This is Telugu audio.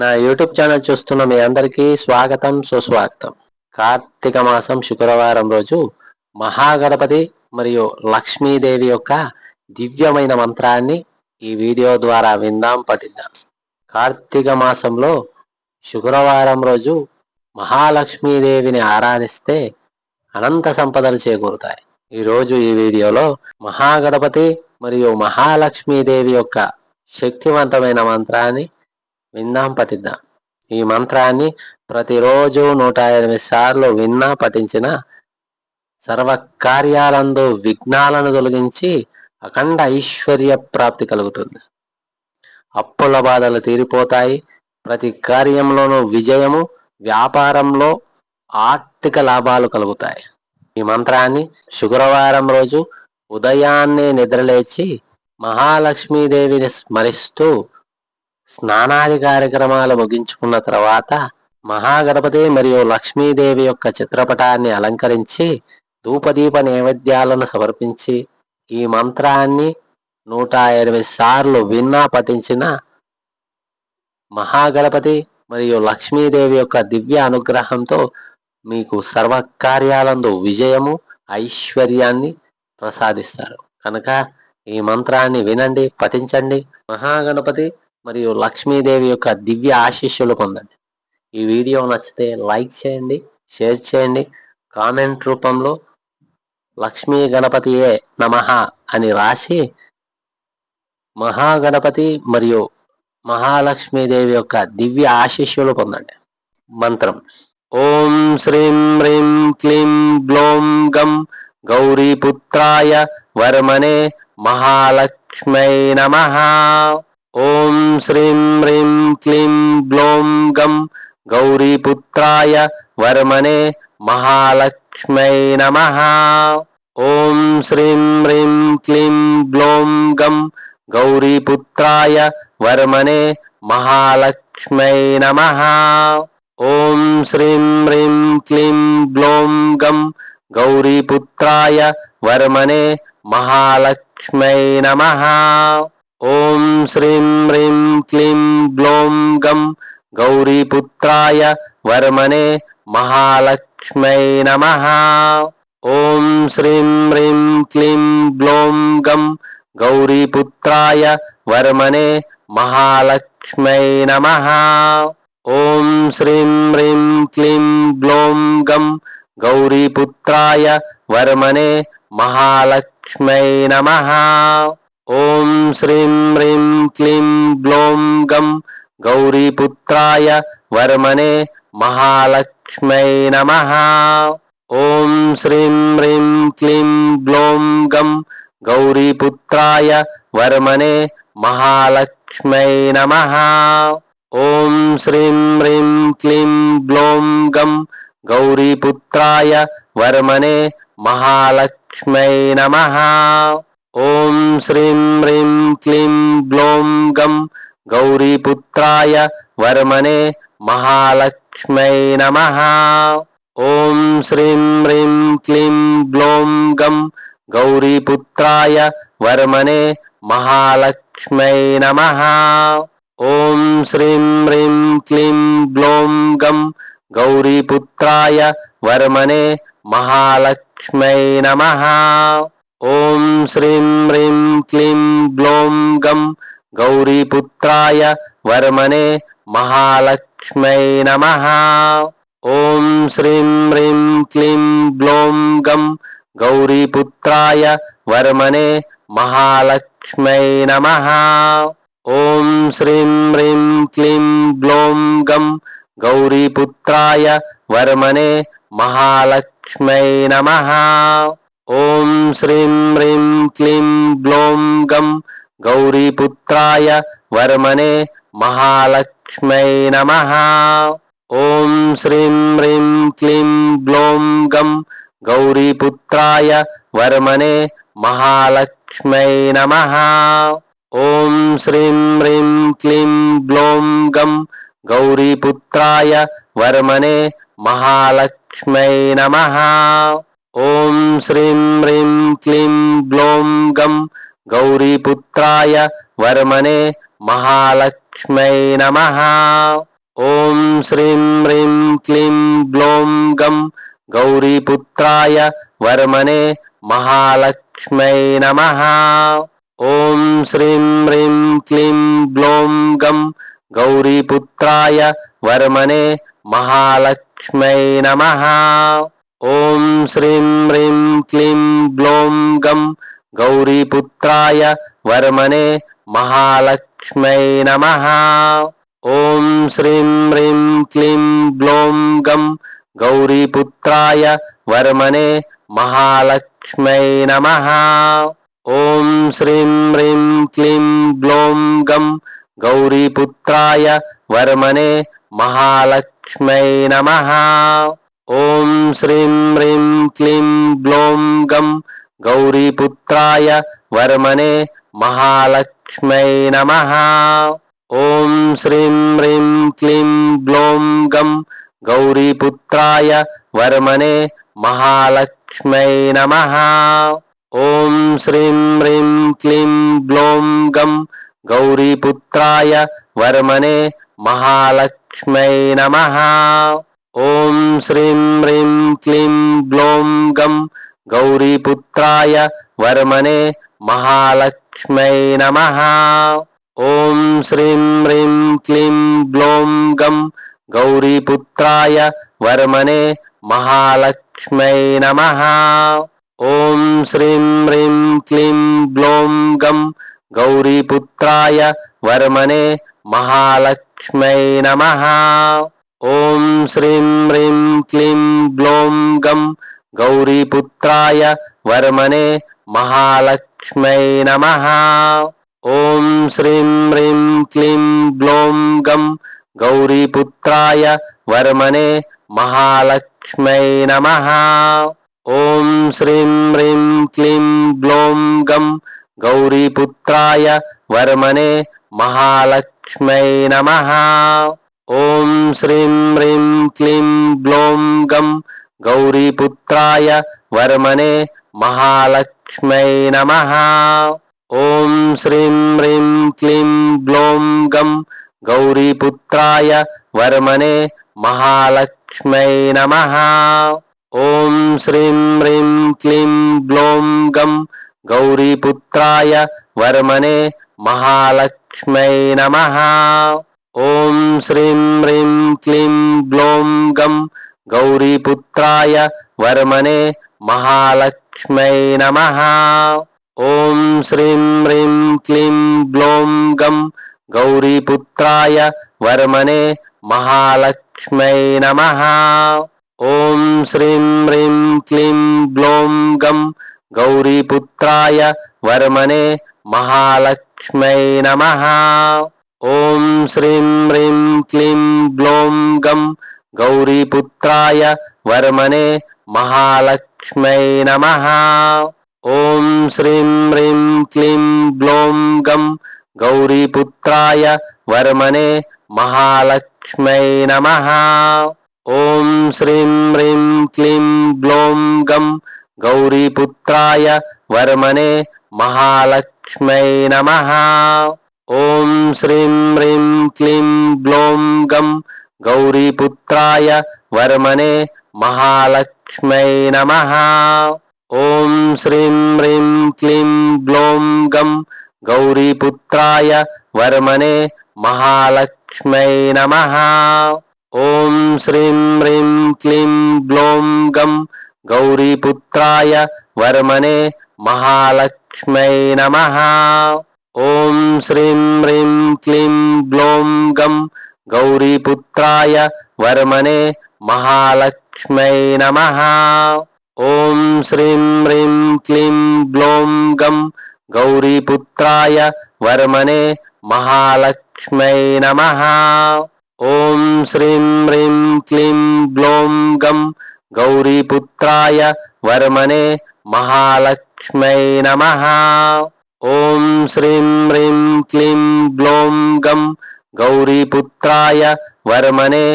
నా యూట్యూబ్ ఛానల్ చూస్తున్న మీ అందరికీ స్వాగతం సుస్వాగతం. కార్తీక మాసం శుక్రవారం రోజు మహాగణపతి మరియు లక్ష్మీదేవి యొక్క దివ్యమైన మంత్రాన్ని ఈ వీడియో ద్వారా విందాం పఠిద్దాం. కార్తీక మాసంలో శుక్రవారం రోజు మహాలక్ష్మీదేవిని ఆరాధిస్తే అనంత సంపదలు చేకూరుతాయి. ఈరోజు ఈ వీడియోలో మహాగణపతి మరియు మహాలక్ష్మీదేవి యొక్క శక్తివంతమైన మంత్రాన్ని విందాం పఠిద్దాం ఈ మంత్రాన్ని ప్రతిరోజు నూట ఎనిమిది సార్లు విన్నా పఠించిన సర్వకార్యాలందు విఘ్నాలను తొలగించి అఖండ ఐశ్వర్య ప్రాప్తి కలుగుతుంది. అప్పుల బాధలు తీరిపోతాయి. ప్రతి కార్యంలోనూ విజయము వ్యాపారంలో ఆర్థిక లాభాలు కలుగుతాయి. ఈ మంత్రాన్ని శుక్రవారం రోజు ఉదయాన్నే నిద్రలేచి మహాలక్ష్మీదేవిని స్మరిస్తూ స్నానాది కార్యక్రమాలు ముగించుకున్న తర్వాత మహాగణపతి మరియు లక్ష్మీదేవి యొక్క చిత్రపటాన్ని అలంకరించి ధూపదీప నైవేద్యాలను సమర్పించి ఈ మంత్రాన్ని నూట ఎనిమిది సార్లు విన్నా పఠించిన మహాగణపతి మరియు లక్ష్మీదేవి యొక్క దివ్య అనుగ్రహంతో మీకు సర్వకార్యాలందు విజయము ఐశ్వర్యాన్ని ప్రసాదిస్తారు. కనుక ఈ మంత్రాన్ని వినండి పఠించండి. మహాగణపతి మరియు లక్ష్మీదేవి యొక్క దివ్య ఆశీస్సులు పొందండి. ఈ వీడియో నచ్చితే లైక్ చేయండి షేర్ చేయండి కామెంట్ రూపంలో లక్ష్మీ గణపతియే నమ అని రాసి మహాగణపతి మరియు మహాలక్ష్మీదేవి యొక్క దివ్య ఆశీస్సులు పొందండి. మంత్రం. ఓం శ్రీం హ్రీం క్లీం గ్లోం గం గౌరీపుత్రాయ వర్మనే మహాలక్ష్మై నమ. ॐ श्रीं ह्रीं क्लीं ग्लों गं गौरीपुत्राय वर्मणे महालक्ष्म्यै नमः। ॐ श्रीं ह्रीं क्लीं ग्लों गं गौरीपुत्राय वर्मणे महालक्ष्म्यै नमः। ॐ श्रीं ह्रीं क्लीं ग्लों गं गौरीपुत्राय वर्मणे महालक्ष्म्यै नमः। ఓం శ్రీం హ్రీం క్లీం గ్లోం గం గౌరీపుత్రాయ వర్మనే మహాలక్ష్మై నమ. ఓం శ్రీం హ్రీం క్లీం గ్లోం గం గౌరీపుత్రాయ వర్మనే మహాలక్ష్మై నమ. ఓం శ్రీం హ్రీం క్లీం గ్లోం గం గౌరీపుత్రాయ వర్మనే మహాలక్ష్మై నమ. ఓం శ్రీం హ్రీం క్లీం గ్లోం గం గౌరీపుత్రాయ వర్మనే మహాలక్ష్మై నమ. ఓం శ్రీం హ్రీం క్లీం గ్లోం గం గౌరీపుత్రాయ వర్మనే మహాలక్ష్మై నమ. ఓం శ్రీం హ్రీం క్లీం గ్లోం గం గౌరీపుత్రాయ వర్మనే మహాలక్ష్మై నమ. ఓం శ్రీం హ్రీం క్లీం గ్లోం గం గౌరీపుత్రాయ వర్మనే మహాలక్ష్మై నమ. ఓం శ్రీం హ్రీం క్లీం గ్లోం గం గౌరీపుత్రాయ వర్మనే మహాలక్ష్మై నమ. ఓం శ్రీం హ్రీం క్లీం గ్లోం గం గౌరీపుత్రాయ వర్మనే మహాలక్ష్మై నమ. ఓం శ్రీం హ్రీం క్లీం గ్లోం గం గౌరీపుత్రాయ వర్మనే మహాలక్ష్మై నమ. ఓం శ్రీం హ్రీం క్లీం గ్లోం గం గౌరీపుత్రాయ వర్మనే మహాలక్ష్మై నమ. ఓం శ్రీం హ్రీం క్లీం గ్లోం గం గౌరీపుత్రాయ వర్మనే మహాలక్ష్మై నమ. ఓం శ్రీం హ్రీం క్లీం గ్లోం గం గౌరీపుత్రాయ వర్మనే మహాలక్ష్మై నమ. ఓం శ్రీం హ్రీం క్లీం గ్లోం గం గౌరీపుత్రాయ వర్మనే మహాలక్ష్మై నమ. ఓం శ్రీం హ్రీం క్లీం గ్లోం గం గౌరీపుత్రాయ వర్మనే మహాలక్ష్మై నమ. ఓం శ్రీం హ్రీం క్లీం గ్లోం గం గౌరీపుత్రాయ వర్మనే మహాలక్ష్మై నమ. ఓం శ్రీం హ్రీం క్లీం గ్లోం గం గౌరీపుత్రాయ వర్మనే మహాలక్ష్మై నమ. ఓం శ్రీం హ్రీం క్లీం గ్లోం గం గౌరీపుత్రాయ వర్మనే మహాలక్ష్మై నమ. ॐ श्रीं ह्रीं क्लीं ग्लों गं गौरीपुत्राय वर्मणे महालक्ष्म्यै नमः। ॐ श्रीं ह्रीं क्लीं ग्लों गं गौरीपुत्राय वर्मने महालक्ष्म्यै नमः। ॐ श्रीं ह्रीं क्लीं ग्लों गं गौरीपुत्राय वर्मणे महालक्ष्म्यै नमः। శ్రీం హ్రీం క్లీం గ్లోం గం గౌరీపుత్రాయ వర్మనే మహాలక్ష్మై నమ ఓం శ్రీం హ్రీం క్లీం గ్లోం గం గౌరీపుత్రాయ వర్మనే మహాలక్ష్మై నమ ఓం శ్రీం హ్రీం క్లీం గ్లోం గం గౌరీపుత్రాయ వర్మనే మహాలక్ష్మై నమ ఓం శ్రీం హ్రీం క్లీం గ్లోం గం గౌరీపుత్రాయ వర్మనే మహాలక్ష్మై నమ. ఓం శ్రీం హ్రీం క్లీం గ్లోం గం గౌరీపుత్రాయ వర్మనే మహాలక్ష్మై నమ. ఓం శ్రీం హ్రీం క్లీం గ్లోం గం గౌరీపుత్రాయ వర్మనే మహాలక్ష్మై నమ. ॐ श्रीं ह्रीं क्लीं ग्लों गं गौरीपुत्राय वर्मणे महालक्ष्म्यै नमः। ॐ श्रीं ह्रीं क्लीं ग्लों गं गौरीपुत्राय वर्मणे महालक्ष्म्यै नमः। ॐ श्रीं ह्रीं क्लीं ग्लों गं गौरीपुत्राय वर्मणे महालक्ष्म्यै नमः। ఓం శ్రీం హ్రీం క్లీం గ్లోం గం గౌరీపుత్రాయ వర్మనే మహాలక్ష్మై నమ. ఓం శ్రీం హ్రీం క్లీం గ్లోం గం గౌరీపుత్రాయ వర్మనే మహాలక్ష్మై నమ. ఓం శ్రీం హ్రీం క్లీం గ్లోం గం గౌరీపుత్రాయ వర్మనే మహాలక్ష్మై నమ. ॐ श्रीं ह्रीं क्लीं ग्लों गं गौरीपुत्राय वर्मणे महालक्ष्मै नमः। ॐ श्रीं ह्रीं क्लीं ब्लों गं गौरीपुत्राय वर्मणे महालक्ष्मै नमः। ॐ श्रीं ह्रीं क्लीं ब्लों गं गौरीपुत्राय वर्मणे महालक्ष्मै नमः। ॐ श्रीं ह्रीं क्लीं ग्लों गं गौरीपुत्राय वर्मणे महालक्ष्म्यै नमः। ॐ श्रीं ह्रीं क्लीं ग्लों गं गौरीपुत्राय वर्मने महालक्ष्म्यै नमः। ॐ श्रीं ह्रीं क्लीं ग्लों गं गौरीपुत्राय वर्मने महालक्ष्म्यै नमः। ఓం శ్రీం హ్రీం క్లీం గ్లోం గం గౌరీపుత్రాయ వర్మనే మహాలక్ష్మై నమ. ఓం శ్రీం హ్రీం క్లీం గ్లోం గం గౌరీపుత్రాయ వర్మనే మహాలక్ష్మై నమ. ఓం శ్రీం హ్రీం క్లీం గ్లోం గం గౌరీపుత్రాయ వర్మనే మహాలక్ష్మై నమ. ఓం శ్రీం హ్రీం క్లీం గ్లోం గం గౌరీపుత్రాయ వర్మనే మహాలక్ష్మై నమ ఓం శ్రీం హ్రీం క్లీం గ్లోం గం గౌరీపుత్రాయ వర్మనే మహాలక్ష్మై నమ ఓం శ్రీం హ్రీం క్లీం గ్లోం గం గౌరీపుత్రాయ వర్మనే మహాలక్ష్మై నమ ఓం శ్రీం హ్రీం క్లీం గ్లోం గం గౌరీపుత్రాయ వర్మనే